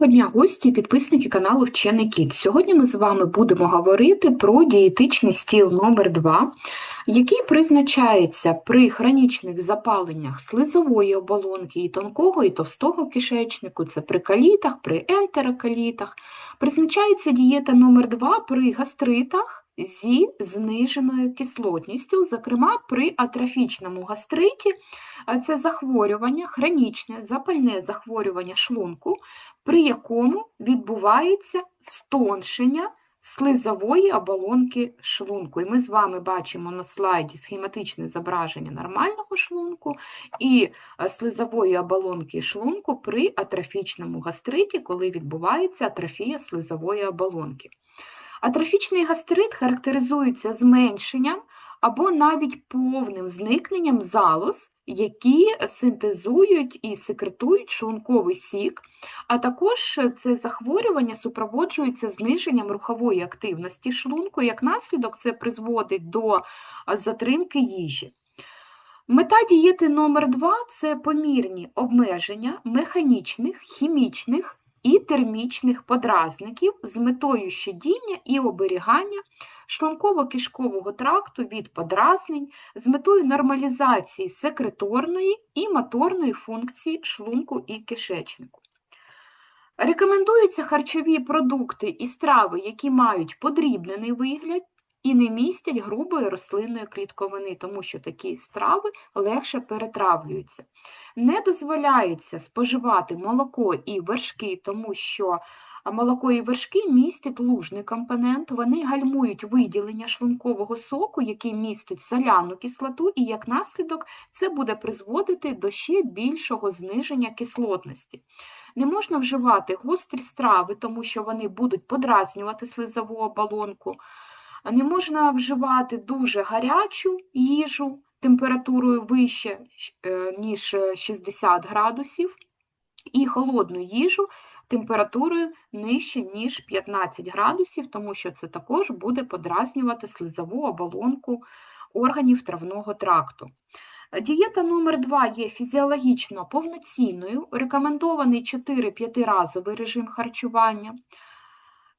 Доброго дня, гості підписники каналу Вчений Кіт. Сьогодні ми з вами будемо говорити про дієтичний стіл номер 2 який призначається при хронічних запаленнях слизової оболонки і тонкого і товстого кишечнику, це при калітах, при ентерокалітах. Призначається дієта номер 2 при гастритах зі зниженою кислотністю, зокрема при атрофічному гастриті, це захворювання, хронічне запальне захворювання шлунку, при якому відбувається стоншення слизової оболонки шлунку. І ми з вами бачимо на слайді схематичне зображення нормального шлунку і е, слизової оболонки шлунку при атрофічному гастриті, коли відбувається атрофія слизової оболонки. Атрофічний гастрит характеризується зменшенням або навіть повним зникненням залоз, які синтезують і секретують шлунковий сік, а також це захворювання супроводжується зниженням рухової активності шлунку, як наслідок це призводить до затримки їжі. Мета дієти номер 2 це помірні обмеження механічних, хімічних і термічних подразників з метою щадіння і оберігання шлунково-кишкового тракту від подразнень з метою нормалізації секреторної і моторної функції шлунку і кишечнику. Рекомендуються харчові продукти і страви, які мають подрібнений вигляд і не містять грубої рослинної клітковини, тому що такі страви легше перетравлюються. Не дозволяється споживати молоко і вершки, тому що молоко і вершки містять лужний компонент, вони гальмують виділення шлункового соку, який містить соляну кислоту, і як наслідок це буде призводити до ще більшого зниження кислотності. Не можна вживати гострі страви, тому що вони будуть подразнювати слизову оболонку. Не можна вживати дуже гарячу їжу температурою вище, е, ніж 60 градусів, і холодну їжу температурою нижче, ніж 15 градусів, тому що це також буде подразнювати слизову оболонку органів травного тракту. Дієта номер 2 є фізіологічно повноцінною, рекомендований 4-5 разовий режим харчування.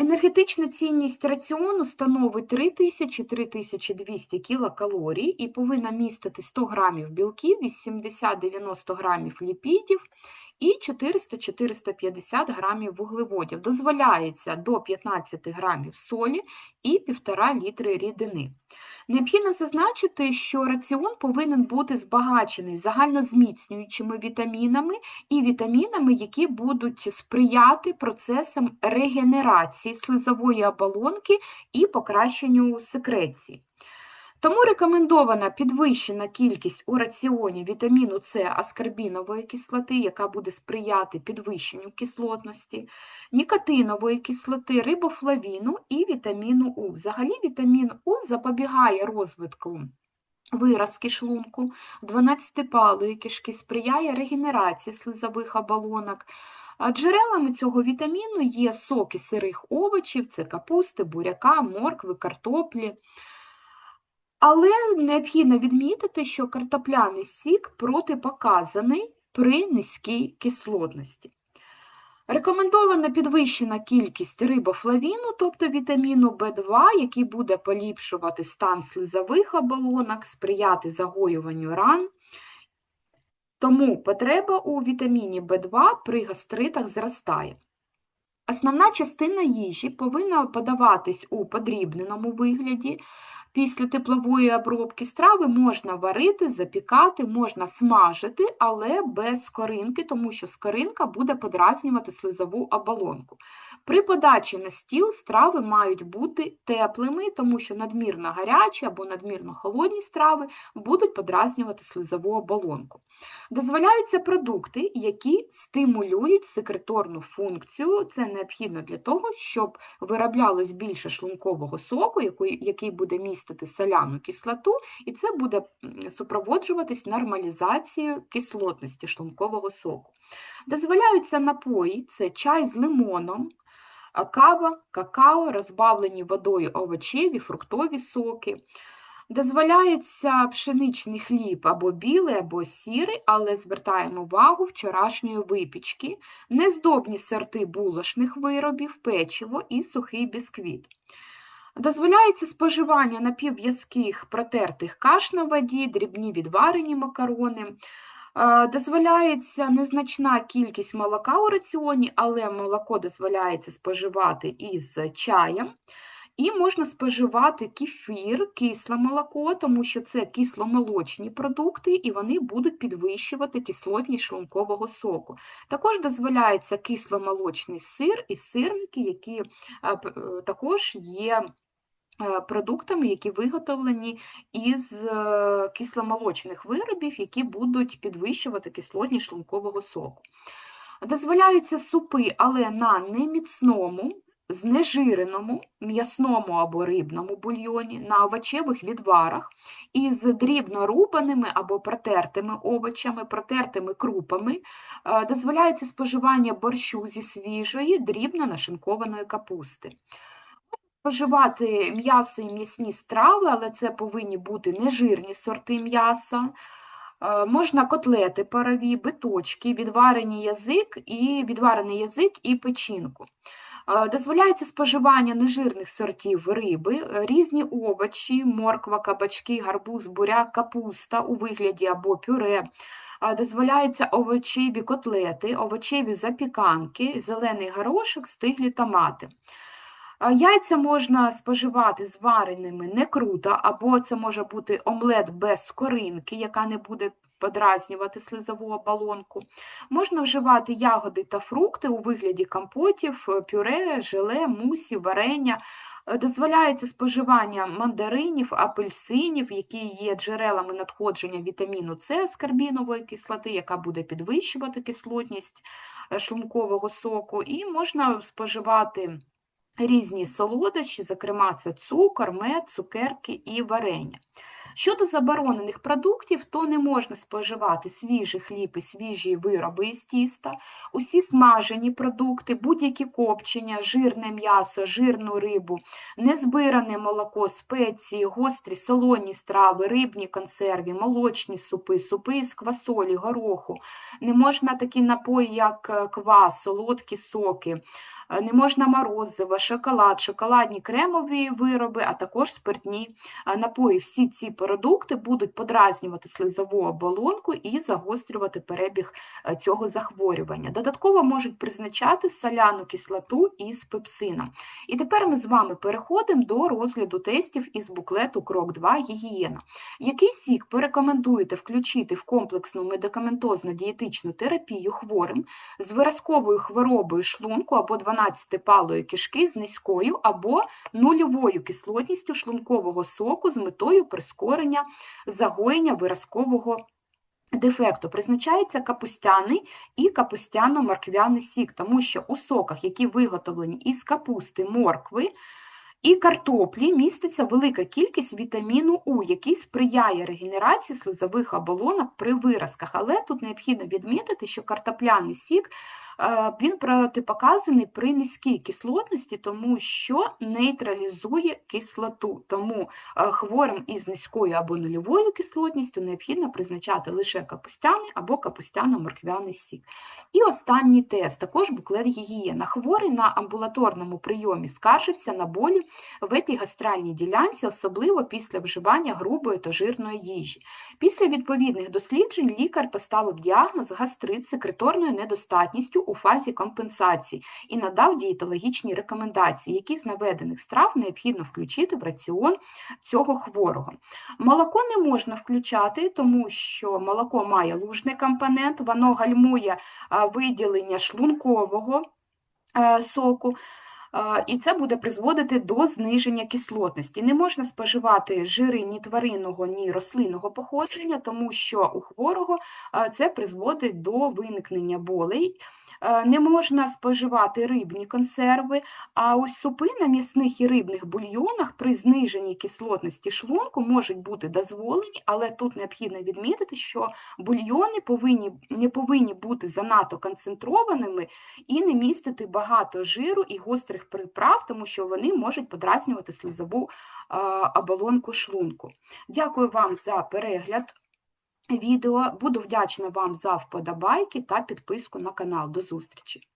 Енергетична цінність раціону становить 3000-3200 кілокалорій і повинна містити 100 грамів білків, 80-90 грамів ліпідів і 400-450 грамів вуглеводів. Дозволяється до 15 грамів солі і 1,5 літри рідини. Необхідно зазначити, що раціон повинен бути збагачений загальнозміцнюючими вітамінами і вітамінами, які будуть сприяти процесам регенерації слизової оболонки і покращенню секреції. Тому рекомендована підвищена кількість у раціоні вітаміну С аскорбінової кислоти, яка буде сприяти підвищенню кислотності, нікотинової кислоти, рибофлавіну і вітаміну У. Взагалі вітамін У запобігає розвитку виразки шлунку, 12-палої кишки, сприяє регенерації слизових оболонок. Джерелами цього вітаміну є соки сирих овочів, це капусти, буряка, моркви, картоплі. Але необхідно відмітити, що картопляний сік протипоказаний при низькій кислотності. Рекомендована підвищена кількість рибофлавіну, тобто вітаміну В2, який буде поліпшувати стан слизових оболонок, сприяти загоюванню ран. Тому потреба у вітаміні В2 при гастритах зростає. Основна частина їжі повинна подаватись у подрібненому вигляді. Після теплової обробки страви можна варити, запікати, можна смажити, але без скоринки, тому що скоринка буде подразнювати слизову оболонку. При подачі на стіл страви мають бути теплими, тому що надмірно гарячі або надмірно холодні страви будуть подразнювати слизову оболонку. Дозволяються продукти, які стимулюють секреторну функцію. Це необхідно для того, щоб вироблялось більше шлункового соку, який буде містити соляну кислоту, і це буде супроводжуватись нормалізацією кислотності шлункового соку. Дозволяються напої це чай з лимоном кава, какао, розбавлені водою овочеві, фруктові соки. Дозволяється пшеничний хліб або білий, або сірий, але звертаємо увагу вчорашньої випічки, нездобні сорти булошних виробів, печиво і сухий бісквіт. Дозволяється споживання напівв'язких протертих каш на воді, дрібні відварені макарони. Е, Дозволяється незначна кількість молока у раціоні, але молоко дозволяється споживати із чаєм. І можна споживати кефір, кисле молоко, тому що це кисломолочні продукти, і вони будуть підвищувати кислотність шлункового соку. Також дозволяється кисломолочний сир і сирники, які е, е, також є продуктами, які виготовлені із е, кисломолочних виробів, які будуть підвищувати кислотність шлункового соку. Дозволяються супи, але на неміцному, знежиреному, м'ясному або рибному бульйоні, на овочевих відварах із дрібно рубаними або протертими овочами, протертими крупами. Е, Дозволяється споживання борщу зі свіжої, дрібно нашинкованої капусти. Споживати м'ясо і м'ясні страви, але це повинні бути нежирні сорти м'яса. Е, Можна котлети парові, биточки, відварений язик і відварений язик і печінку. Е, Дозволяється споживання нежирних сортів риби, е, різні овочі, морква, кабачки, гарбуз, буряк, капуста у вигляді або пюре. Дозволяються овочеві котлети, овочеві запіканки, зелений горошок, стиглі томати. Яйця можна споживати звареними не круто, або це може бути омлет без скоринки, яка не буде подразнювати слизову оболонку. Можна вживати ягоди та фрукти у вигляді компотів, пюре, желе, мусів, варення. Е, Дозволяється споживання мандаринів, апельсинів, які є джерелами надходження вітаміну С аскорбінової кислоти, яка буде підвищувати кислотність е, шлункового соку, і можна споживати різні солодощі, зокрема це цукор, мед, цукерки і варення. Щодо заборонених продуктів, то не можна споживати свіжий хліб і свіжі вироби із тіста, усі смажені продукти, будь-які копчення, жирне м'ясо, жирну рибу, незбиране молоко, спеції, гострі, солоні страви, рибні консерві, молочні супи, супи із квасолі, гороху. Не можна такі напої, як е, квас, солодкі соки, е, не можна морозиво, шоколад, шоколадні кремові вироби, а також спиртні е, напої. Всі ці продукти будуть подразнювати слизову оболонку і загострювати перебіг е, цього захворювання. Додатково можуть призначати соляну кислоту із пепсином. І тепер ми з вами переходимо до розгляду тестів із буклету Крок 2 гігієна. Який сік порекомендуєте включити в комплексну медикаментозно-дієтичну терапію хворим з виразковою хворобою шлунку або 12-палої кишки з низькою або нульовою кислотністю шлункового соку з метою прискорення загоєння виразкового дефекту. Призначається капустяний і капустяно-морквяний сік, тому що у соках, які виготовлені із капусти, моркви, і картоплі міститься велика кількість вітаміну У, який сприяє регенерації слизових оболонок при виразках. Але тут необхідно відмітити, що картопляний сік він протипоказаний при низькій кислотності, тому що нейтралізує кислоту. Тому е, хворим із низькою або нульовою кислотністю необхідно призначати лише капустяний або капустяно-морквяний сік. І останній тест, також буклет гігієна. Хворий на амбулаторному прийомі скаржився на болі в епігастральній ділянці, особливо після вживання грубої та жирної їжі. Після відповідних досліджень лікар поставив діагноз гастрит з секреторною недостатністю у фазі компенсації і надав дієтологічні рекомендації, які з наведених страв необхідно включити в раціон цього хворого. Молоко не можна включати, тому що молоко має лужний компонент, воно гальмує виділення шлункового е, соку. І це буде призводити до зниження кислотності. Не можна споживати жири ні тваринного, ні рослинного походження, тому що у хворого це призводить до виникнення болей. Е, Не можна споживати рибні консерви, а ось супи на м'ясних і рибних бульйонах при зниженні кислотності шлунку можуть бути дозволені, але тут необхідно відмітити, що бульйони повинні, не повинні бути занадто концентрованими і не містити багато жиру і гострих приправ, тому що вони можуть подразнювати слизову е, оболонку шлунку. Дякую вам за перегляд відео. Буду вдячна вам за вподобайки та підписку на канал. До зустрічі!